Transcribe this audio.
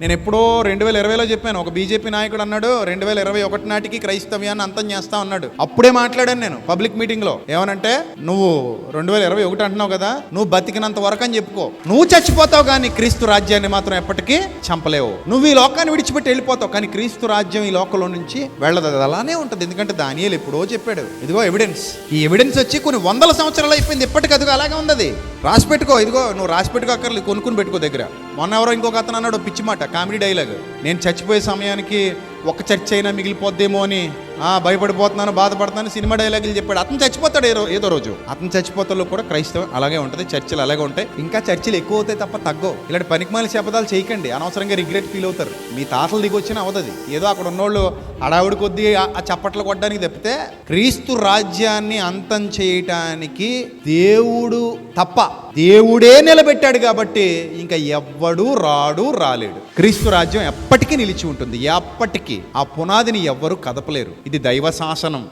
నేను ఎప్పుడో రెండు వేల ఇరవైలో చెప్పాను ఒక బీజేపీ నాయకుడు అన్నాడు రెండు వేల ఇరవై ఒకటి నాటికి క్రైస్తవ్యాన్ని అంతం చేస్తా అన్నాడు. అప్పుడే మాట్లాడాను నేను పబ్లిక్ మీటింగ్లో ఏమనంటే నువ్వు రెండు వేల ఇరవై ఒకటి అంటున్నావు కదా నువ్వు బతికినంత వరకు అని చెప్పుకో. నువ్వు చచ్చిపోతావు కానీ క్రీస్తు రాజ్యాన్ని మాత్రం ఎప్పటికీ చంపలేవు. నువ్వు ఈ లోకాన్ని విడిచిపెట్టి వెళ్ళిపోతావు కానీ క్రీస్తు రాజ్యం ఈ లోకంలో నుంచి వెళ్ళదు. అది అలానే ఉంటుంది. ఎందుకంటే దానియలు ఎప్పుడో చెప్పాడు. ఇదిగో ఎవిడెన్స్ ఈ ఎవిడెన్స్ వచ్చి కొన్ని వందల సంవత్సరాలు అయిపోయింది. ఇప్పటికి అదిగో అలాగే ఉంది అది రాసి పెట్టుకో. ఇదిగో నువ్వు రాసి పెట్టుకో అక్కర్లేదు. కొనుక్కుని పెట్టుకో దగ్గర. మొన్న ఎవరో ఇంకొక అతను అన్నాడు పిచ్చిమాట పిచ్చి మాట. Comedy dialogue. నేను చచ్చిపోయే సమయానికి ఒక చర్చ అయినా మిగిలిపోద్దేమో అని భయపడిపోతున్నాను బాధపడుతున్నాను సినిమా డైలాగులు చెప్పాడు. అతను చచ్చిపోతాడు ఏదో ఏదో రోజు. అతను చచ్చిపోతాలో కూడా క్రైస్తవం అలాగే ఉంటుంది చర్చిలు అలాగే ఉంటాయి. ఇంకా చర్చిలు ఎక్కువ అవుతాయి తప్ప తగ్గవు. ఇలాంటి పనికిమాలి శపథాలు చేయకండి అనవసరంగా రిగ్రెట్ ఫీల్ అవుతారు. మీ తాతలు దిగొచ్చినా అవదది. ఏదో అక్కడ ఉన్నోళ్ళు హడావుడి కొద్దీ ఆ- ఆ చప్పట్లు కొట్టడానికి తప్పితే క్రీస్తు రాజ్యాన్ని అంతం చేయటానికి దేవుడు తప్ప దేవుడే నిలబెట్టాడు కాబట్టి ఇంకా ఎవ్వడు రాడు రాలేడు. క్రీస్తు రాజ్యం ఎప్పటికీ నిలిచి ఉంటుంది. ఎప్పటికీ ఆ పునాదిని ఎవ్వరు కదపలేరు. ఇది దైవ శాసనం.